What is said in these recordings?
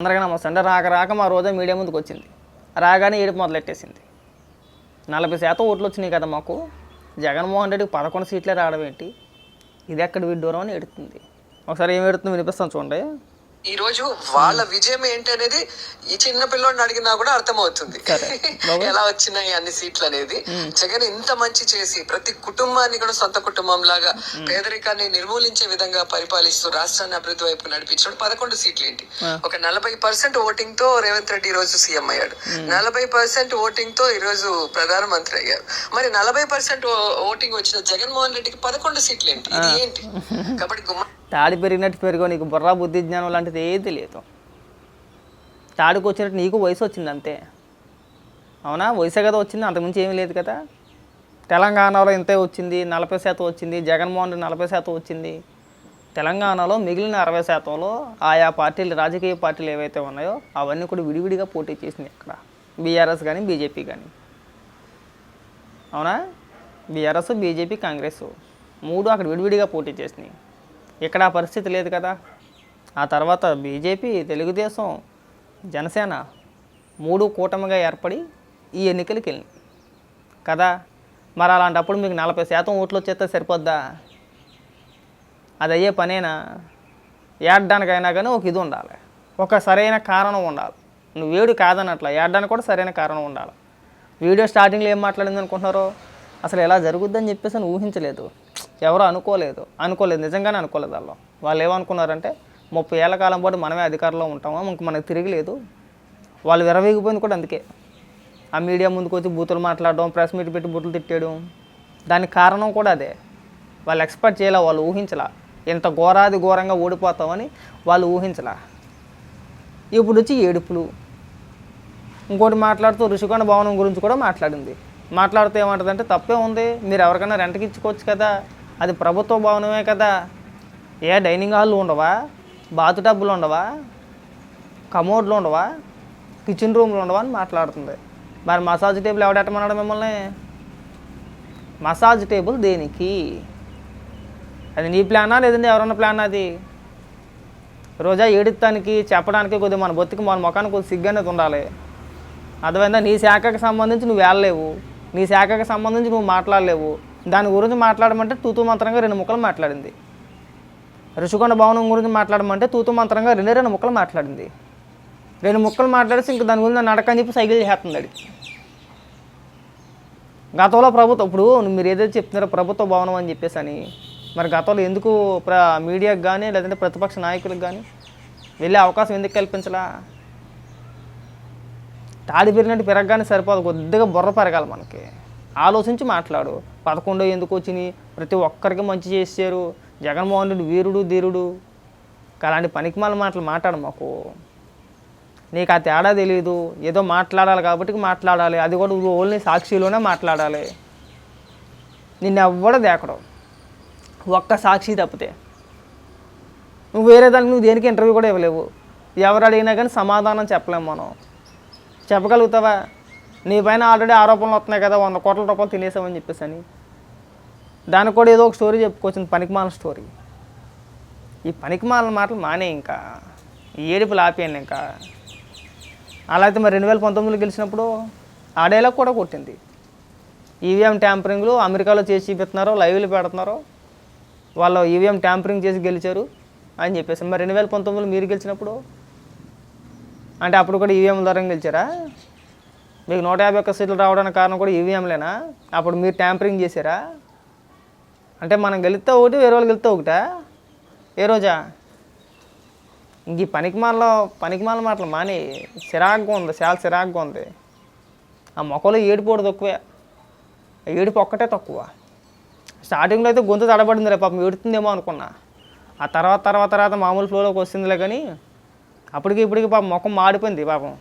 అందరికీ నమస్తే. అంటే రాక రాక మా రోజా మీడియా ముందుకు వచ్చింది. రాగానే ఏడుపు మొదలెట్టేసింది. నలభై శాతం ఓట్లు వచ్చినాయి కదా మాకు. జగన్మోహన్ రెడ్డికి పదకొండు సీట్లే రావడం ఏంటి? ఇది ఎక్కడ విడ్డూరం అని ఎడుతుంది ఒకసారి ఏం ఎడుతుందో వినిపిస్తాను చూడండి. ఈ రోజు వాళ్ళ విజయం ఏంటి అనేది ఈ చిన్న పిల్లోడిని అడిగినా కూడా అర్థమవుతుంది. ఎలా వచ్చినాయి అన్ని సీట్లు అనేది. జగన్ ఇంత మంచి చేసి ప్రతి కుటుంబాన్ని కూడా సొంత కుటుంబం లాగా పేదరికాన్ని నిర్మూలించే విధంగా పరిపాలిస్తూ రాష్ట్రాన్ని అభివృద్ధి వైపు నడిపించడం పదకొండు సీట్లు ఏంటి ఒక నలభై పర్సెంట్ ఓటింగ్తో రేవంత్ రెడ్డి ఈ రోజు సీఎం అయ్యాడు. నలభై పర్సెంట్ ఓటింగ్తో ఈ రోజు ప్రధానమంత్రి అయ్యారు. మరి నలభై పర్సెంట్ ఓటింగ్ వచ్చిన జగన్మోహన్ రెడ్డికి పదకొండు సీట్లు ఏంటి ఇది ఏంటి? కాబట్టి గుమ్మ తాడి పెరిగినట్టు పెరిగో నీకు బుర్ర బుద్ధి జ్ఞానం లాంటిది ఏది లేదు తాడుకు వచ్చినట్టు నీకు వయసు వచ్చింది అంతే. అవునా? వయసే కదా వచ్చింది అంతకుమించి ఏమీ లేదు కదా. తెలంగాణలో ఇంతే వచ్చింది నలభై శాతం వచ్చింది జగన్మోహన్ రెడ్డి నలభై శాతం వచ్చింది. తెలంగాణలో మిగిలిన అరవై శాతంలో ఆయా పార్టీలు రాజకీయ పార్టీలు ఏవైతే ఉన్నాయో అవన్నీ కూడా విడివిడిగా పోటీ చేసినాయి ఇక్కడ బీఆర్ఎస్ కానీ బీజేపీ కానీ అవునా? బీఆర్ఎస్ బీజేపీ కాంగ్రెస్ మూడు అక్కడ విడివిడిగా పోటీ చేసినాయి. ఇక్కడ ఆ పరిస్థితి లేదు కదా. ఆ తర్వాత బీజేపీ తెలుగుదేశం జనసేన మూడు కూటమిగా ఏర్పడి ఈ ఎన్నికలకి వెళ్ళింది కదా? మరి అలాంటప్పుడు మీకు నలభై శాతం ఓట్లు వచ్చేస్తే సరిపోద్దా? అది అయ్యే పనేనా? ఏడడానికైనా కానీ ఒక ఇది ఉండాలి. ఒక సరైన కారణం ఉండాలి. నువ్వు వేడు కాదన్నట్ల ఏడడానికి కూడా సరైన కారణం ఉండాలి. వీడియో స్టార్టింగ్లో ఏం మాట్లాడింది అనుకుంటున్నారో అసలు ఎలా జరుగుద్దని చెప్పేసి అని ఊహించలేదు. ఎవరు అనుకోలేదు. అనుకోలేదు. నిజంగానే అనుకోలేదు వాళ్ళు. వాళ్ళు ఏమనుకున్నారంటే ముప్పై ఏళ్ళ కాలం పాటు మనమే అధికారంలో ఉంటామో? ఇంక మనకు తిరగలేదు వాళ్ళు విరవేగిపోయింది కూడా అందుకే. ఆ మీడియా ముందుకు వచ్చి బూతులు మాట్లాడడం ప్రెస్ మీట్ పెట్టి బూతులు తిట్టేయడం. దానికి కారణం కూడా అదే. వాళ్ళు ఎక్స్పెక్ట్ చేయలే వాళ్ళు ఊహించలా. ఇంత ఘోరాది ఘోరంగా ఓడిపోతామని వాళ్ళు ఊహించలా. ఇప్పుడు వచ్చి ఏడుపులు. ఇంకోటి మాట్లాడుతూ ఋషికొండ భవనం గురించి కూడా మాట్లాడింది. మాట్లాడితే ఏమంటుందంటే తప్పే ఉంది. మీరు ఎవరికైనా రెంట్కి ఇచ్చుకోవచ్చు కదా. అది ప్రభుత్వ భవనమే కదా. ఏ డైనింగ్ హాల్ ఉండవా? బాతు టబ్బులు ఉండవా? కమోడ్లు ఉండవా? కిచెన్ రూమ్లు ఉండవా అని మాట్లాడుతుంది. మరి మసాజ్ టేబుల్ ఎవడెట్టమన్నాడు మిమ్మల్ని? మసాజ్ టేబుల్ దేనికి? అది నీ ప్లానా లేదంటే ఎవరన్నా ప్లాన్ అది? రోజా ఏడుతానికి చెప్పడానికి కొద్దిగా మన బొత్తికి మన ముఖానికి కొద్ది సిగ్గు అనేది ఉండాలి. అర్థమైందా? నీ శాఖకి సంబంధించి నువ్వు వెళ్ళలేవు. నీ శాఖకి సంబంధించి నువ్వు మాట్లాడలేవు. దాని గురించి మాట్లాడమంటే తూతూ మంత్రంగా రెండు ముక్కలు మాట్లాడింది. ఋషికొండ భవనం గురించి మాట్లాడమంటే తూతూ మంత్రంగా రెండే రెండు ముక్కలు మాట్లాడింది. రెండు ముక్కలు మాట్లాడేసి ఇంక దాని గురించి నడక అని చెప్పి సైకిల్ చేస్తుంది అది గతంలో ప్రభుత్వం ఇప్పుడు మీరు ఏదైతే చెప్తున్నారో ప్రభుత్వ భవనం అని చెప్పేసి అని మరి గతంలో ఎందుకు ప్ర మీడియాకి కానీ లేదంటే ప్రతిపక్ష నాయకులకు కానీ వెళ్ళే అవకాశం ఎందుకు కల్పించలా? తాడి పెరిగినట్టు పెరగగానే సరిపోదు కొద్దిగా బుర్ర పెరగాలి మనకి. ఆలోచించి మాట్లాడు. పదకొండో ఎందుకు వచ్చినాయి ప్రతి ఒక్కరికి మంచి చేశారు. జగన్మోహన్ రెడ్డి వీరుడు ధీరుడు. అలాంటి పనికిమాల మాటలు మాట్లాడు మాకు. నీకు ఆ తేడా తెలియదు ఏదో మాట్లాడాలి కాబట్టి మాట్లాడాలి. అది కూడా నువ్వు ఓన్లీ సాక్షిలోనే మాట్లాడాలి. నిన్ను ఎవ్వడో దేకడు. ఒక్క సాక్షి తప్పితే. నువ్వు వేరే దానికి నువ్వు దేనికి ఇంటర్వ్యూ కూడా ఇవ్వలేవు. ఎవరు అడిగినా కానీ సమాధానం చెప్పలేము మనం. చెప్పగలుగుతావా? నీ పైన ఆల్రెడీ ఆరోపణలు వస్తున్నాయి కదా వంద కోట్ల రూపాయలు తినేసామని చెప్పేసి అని దానికి కూడా ఏదో ఒక స్టోరీ చెప్పుకోవచ్చు పనికిమాల స్టోరీ. ఈ పనికిమాల మాటలు మానే ఇంకా. ఈ ఏడుపులు ఆపేయండి ఇంకా. అలా అయితే మరి రెండు వేల పంతొమ్మిదిలో గెలిచినప్పుడు ఆ డైలాగ్ కూడా కొట్టింది. ఈవీఎం ట్యాంపరింగ్లు అమెరికాలో చేసి చూపిస్తున్నారు లైవ్లు పెడుతున్నారు వాళ్ళు ఈవీఎం ట్యాంపరింగ్ చేసి గెలిచారు అని చెప్పేసి. మరి రెండు వేల పంతొమ్మిదిలో మీరు గెలిచినప్పుడు? అంటే అప్పుడు కూడా ఈవీఎం ద్వారా గెలిచారా? మీకు నూట యాభై ఒక్క సీట్లు రావడానికి కారణం కూడా ఈవీఎంలేనా? అప్పుడు మీరు ట్యాంపరింగ్ చేశారా? అంటే మనం గెలిస్తే ఒకటి వేరే వాళ్ళు గెలిస్తే ఒకటా? ఏ రోజా? ఇంక ఈ పనికిమాలలో పనికిమాల మాటలు మాని చిరాగ్గా ఉంది చాలా చిరాగ్గా ఉంది. ఆ మొక్కలో ఏడుపోడు తక్కువే. ఆ ఏడుపు ఒక్కటే తక్కువ. స్టార్టింగ్లో అయితే గొంతు తడబడింది రే పాపం ఏడుతుందేమో అనుకున్నా. ఆ తర్వాత తర్వాత తర్వాత మామూలు ఫ్లోలోకి వస్తుందిలే కానీ అప్పటికి ఇప్పటికి పాపం ముఖం మాడిపోయింది పాపం.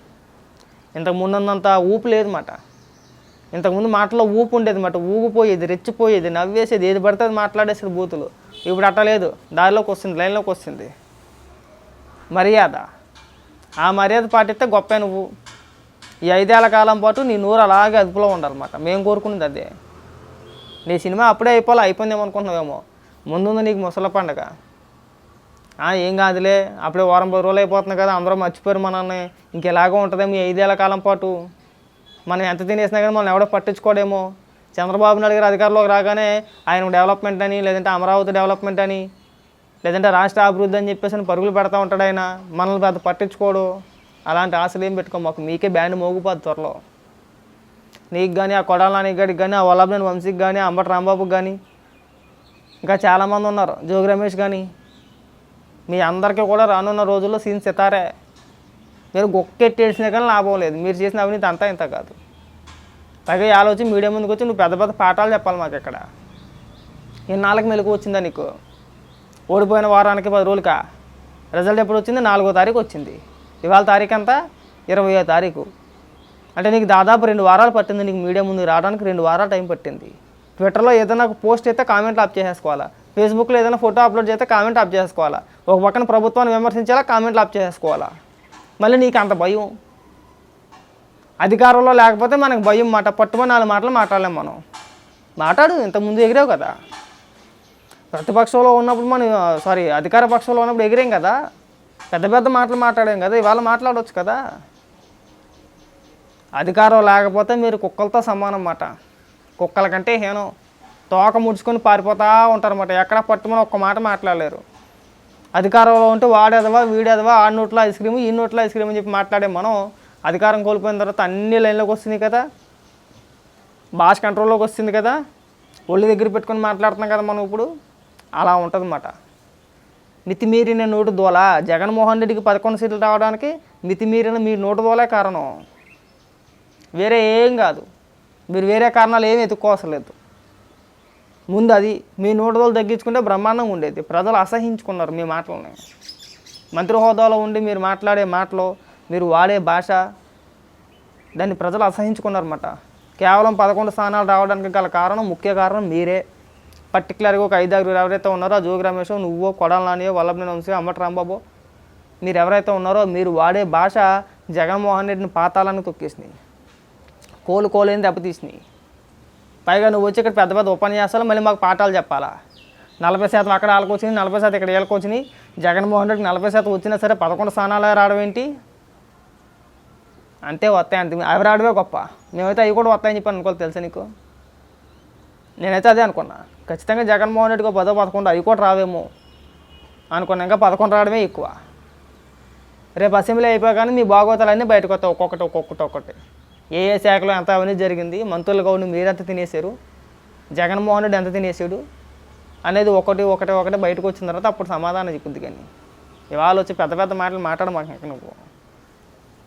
ఇంతకు ముందంత ఊపు లేదన్నమాట. ఇంతకుముందు మాటలో ఊపు ఉండేది మాట ఊగిపోయేది రెచ్చిపోయేది నవ్వేసేది ఏది పడితే అది మాట్లాడేసేది బూతులు. ఇప్పుడు అట్ట లేదు. దారిలోకి వస్తుంది లైన్లోకి వస్తుంది. మర్యాద. ఆ మర్యాద పాటిస్తే గొప్ప నువ్వు. ఈ ఐదేళ్ళ కాలం పాటు నీ నూరు అలాగే అదుపులో ఉండాలన్నమాట. మేము కోరుకునేది అదే. నీ సినిమా అప్పుడే అయిపోవాలి అయిపోయిందేమో అనుకుంటున్నావేమో. ముందుంది నీకు ముసల పండగ. ఏం కాదులే అప్పుడే వారం పది రోజులు అయిపోతుంది కదా అందరూ మర్చిపోయారు మనల్ని ఇంకెలాగో ఉంటుంది మీ ఐదేళ్ళ కాలం పాటు. మనం ఎంత తినేసినా కానీ మనం ఎవడో పట్టించుకోడేమో. చంద్రబాబు నాయుడు గారు అధికారంలోకి రాగానే ఆయన డెవలప్మెంట్ అని లేదంటే అమరావతి డెవలప్మెంట్ అని లేదంటే రాష్ట్ర అభివృద్ధి అని చెప్పేసి పరుగులు పెడతా ఉంటాడు ఆయన. మనల్ని పెద్ద పట్టించుకోడు. అలాంటి ఆశలు ఏం పెట్టుకో మాకు మీకే బ్యాండ్ మోగిపోద్ది త్వరలో. నీకు కానీ ఆ కొడాల నానికి గడికి కానీ ఆ వల్లభనేని వంశీకి కానీ అంబటి రాంబాబుకి కానీ ఇంకా చాలామంది ఉన్నారు. జోగి రమేష్ కానీ మీ అందరికీ కూడా రానున్న రోజుల్లో సీన్ సితారే. మీరు గొక్కెట్టేసినా కానీ లాభం లేదు. మీరు చేసిన అవినీతి అంతా ఇంత కాదు. పైగా ఆలోచి మీడియం మీడియా ముందుకు వచ్చి నువ్వు పెద్ద పెద్ద పాఠాలు చెప్పాలి మాకు ఇక్కడ ఇన్నాళ్ళకి మెలకు వచ్చిందా నీకు? ఓడిపోయిన వారానికి పది రోజులకా? రిజల్ట్ ఎప్పుడు వచ్చింది? నాలుగో తారీఖు వచ్చింది. ఇవాళ తారీఖు అంతా ఇరవయో తారీఖు. అంటే నీకు దాదాపు రెండు వారాలు పట్టింది నీకు మీడియా ముందుకు రావడానికి రెండు వారాలు టైం పట్టింది. ట్విట్టర్లో ఏదైనా పోస్ట్ అయితే కామెంట్లు ఆప్ చేసేసుకోవాలా? ఫేస్బుక్లో ఏదైనా ఫోటో అప్లోడ్ చేస్తే కామెంట్ ఆప్ చేసుకోవాలా? ఒక పక్కన ప్రభుత్వాన్ని విమర్శించేలా కామెంట్లు ఆప్ చేసుకోవాలా? మళ్ళీ నీకు అంత భయం? అధికారంలో లేకపోతే మనకు భయం మాట పట్టుమని నాలుగు మాటలు మాట్లాడలేం మనం. మాట్లాడు ఇంతకుముందు ఎగిరావు కదా. ప్రతిపక్షంలో ఉన్నప్పుడు మనం సారీ అధికార పక్షంలో ఉన్నప్పుడు ఎగిరేం కదా. పెద్ద పెద్ద మాటలు మాట్లాడాం కదా ఇవాళ మాట్లాడవచ్చు కదా. అధికారం లేకపోతే మీరు కుక్కలతో సమానం మాట. కుక్కల కంటే హీనం. తోక ముడుచుకొని పారిపోతూ ఉంటారన్నమాట. ఎక్కడ పట్టుమని ఒక్క మాట మాట్లాడలేరు. అధికారంలో ఉంటే వాడేదవా వీడేదవా ఆ నోట్లో ఐస్ క్రీమ్ ఈ నోట్లో ఐస్ క్రీమ్ అని చెప్పి మాట్లాడే మనం అధికారం కోల్పోయిన తర్వాత అన్ని లైన్లోకి వస్తుంది కదా. భాష కంట్రోల్లోకి వస్తుంది కదా. ఒళ్ళు దగ్గర పెట్టుకొని మాట్లాడుతున్నాం కదా మనం ఇప్పుడు. అలా ఉంటుందన్నమాట. మితిమీరిన నోటు దోల. జగన్మోహన్ రెడ్డికి పదకొండు సీట్లు రావడానికి మితిమీరిన మీ నోటు దోలే కారణం. వేరే ఏం కాదు. మీరు వేరే కారణాలు ఏమి ఎత్తుక్కోవసలేదు ముందు అది మీ నోటు తగ్గించుకుంటే బ్రహ్మాండంగా ఉండేది. ప్రజలు అసహించుకున్నారు మీ మాటలని. మంత్రి హోదాలో ఉండి మీరు మాట్లాడే మాటలు మీరు వాడే భాష దాన్ని ప్రజలు అసహించుకున్నారన్నమాట. కేవలం పదకొండు స్థానాలు రావడానికి గల కారణం ముఖ్య కారణం మీరే. పర్టికులర్గా ఒక ఐదారు ఎవరైతే ఉన్నారో ఆ జోగి రమేష్ నువ్వో కొడాల నానియో వల్లభనేని వంశీ అమ్మటి రాంబాబు మీరు ఎవరైతే ఉన్నారో మీరు వాడే భాష జగన్మోహన్ రెడ్డిని పాతాలను తొక్కేసినాయి. కోలు కోలేని దెబ్బతీసినాయి. పైగా నువ్వు వచ్చి ఇక్కడ పెద్ద పెద్ద ఉపన్యాసాలు మళ్ళీ మాకు పాఠాలు చెప్పాలా? నలభై శాతం అక్కడ వాళ్ళకి వచ్చినాయి నలభై శాతం ఇక్కడ వీళ్ళకి వచ్చినాయి. జగన్మోహన్ రెడ్డికి నలభై శాతం వచ్చినా సరే పదకొండు స్థానాలు రావడం ఏంటి? అంతే వస్తాయి అంతే. అవి రావడమే గొప్ప. మేమైతే అవి కూడా వస్తాయని చెప్పి అనుకోవాలి తెలుసా నీకు? నేనైతే అదే అనుకున్నా. ఖచ్చితంగా జగన్మోహన్ రెడ్డికి ఒక పదో పదకొండు అవి కూడా రావేమో అనుకున్నా. ఇంకా పదకొండు రావడమే ఎక్కువ. రేపు అసెంబ్లీ అయిపోగానే మీ బాగోతాలన్నీ బయటకు వస్తాయి ఒక్కొక్కటి ఒక్కొక్కటి ఒక్కటి ఏ ఏ శాఖలో ఎంత అవినీతి జరిగింది మంత్రులు గౌని మీరెంత తినేశారు జగన్మోహన్ రెడ్డి ఎంత తినేసాడు అనేది ఒకటి ఒకటి ఒకటి బయటకు వచ్చిన తర్వాత అప్పుడు సమాధానం చెప్పుద్ది కానీ. ఇవాళ వచ్చి పెద్ద పెద్ద మాటలు మాట్లాడమాక నువ్వు.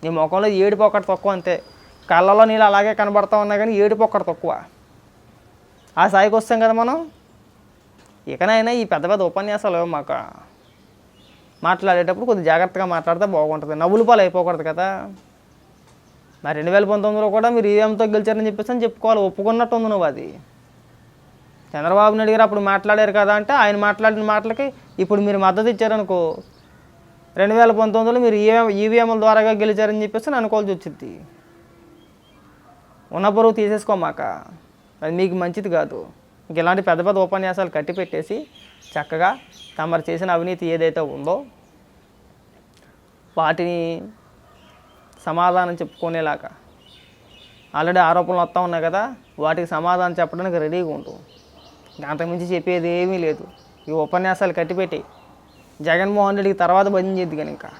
నీ ముఖంలో ఏడుపు ఒకటి తక్కువ అంతే. కళ్ళలో నీళ్ళు అలాగే కనబడతా ఉన్నా కానీ ఏడుపు ఒకటి తక్కువ. ఆ స్థాయికి వస్తాం కదా మనం. ఇకనైనా ఈ పెద్ద పెద్ద ఉపన్యాసాలు మాకు మాట్లాడేటప్పుడు కొద్దిగా జాగ్రత్తగా మాట్లాడితే బాగుంటుంది. నవ్వులు పాలు అయిపోకూడదు కదా. మరి రెండు వేల పంతొమ్మిదిలో కూడా మీరు ఈవీఎంతో గెలిచారని చెప్పేసి అని చెప్పుకోవాలి. ఒప్పుకున్నట్టు ఉంది నువ్వు అది. చంద్రబాబు నాయుడు గారు అప్పుడు మాట్లాడారు కదా అంటే ఆయన మాట్లాడిన మాటలకి ఇప్పుడు మీరు మద్దతు ఇచ్చారనుకో రెండు వేల పంతొమ్మిదిలో మీరు ఈవీఎం ఈవీఎంల ద్వారాగా గెలిచారని చెప్పేసి అనుకోవాల్సి వచ్చింది. ఉన్న బరువు తీసేసుకోమాక. అది మీకు మంచిది కాదు. ఇంక ఇలాంటి పెద్ద పెద్ద ఉపన్యాసాలు కట్టి పెట్టేసి చక్కగా తమరు చేసిన అవినీతి ఏదైతే ఉందో వాటిని సమాధానం చెప్పుకునేలాగా. ఆల్రెడీ ఆరోపణలు వస్తూ ఉన్నాయి కదా వాటికి సమాధానం చెప్పడానికి రెడీగా ఉండు. అంతకుమించి చెప్పేది ఏమీ లేదు. ఈ ఉపన్యాసాలు కట్టిపెట్టి జగన్మోహన్ రెడ్డికి తర్వాత బంధించేది కానీ ఇంకా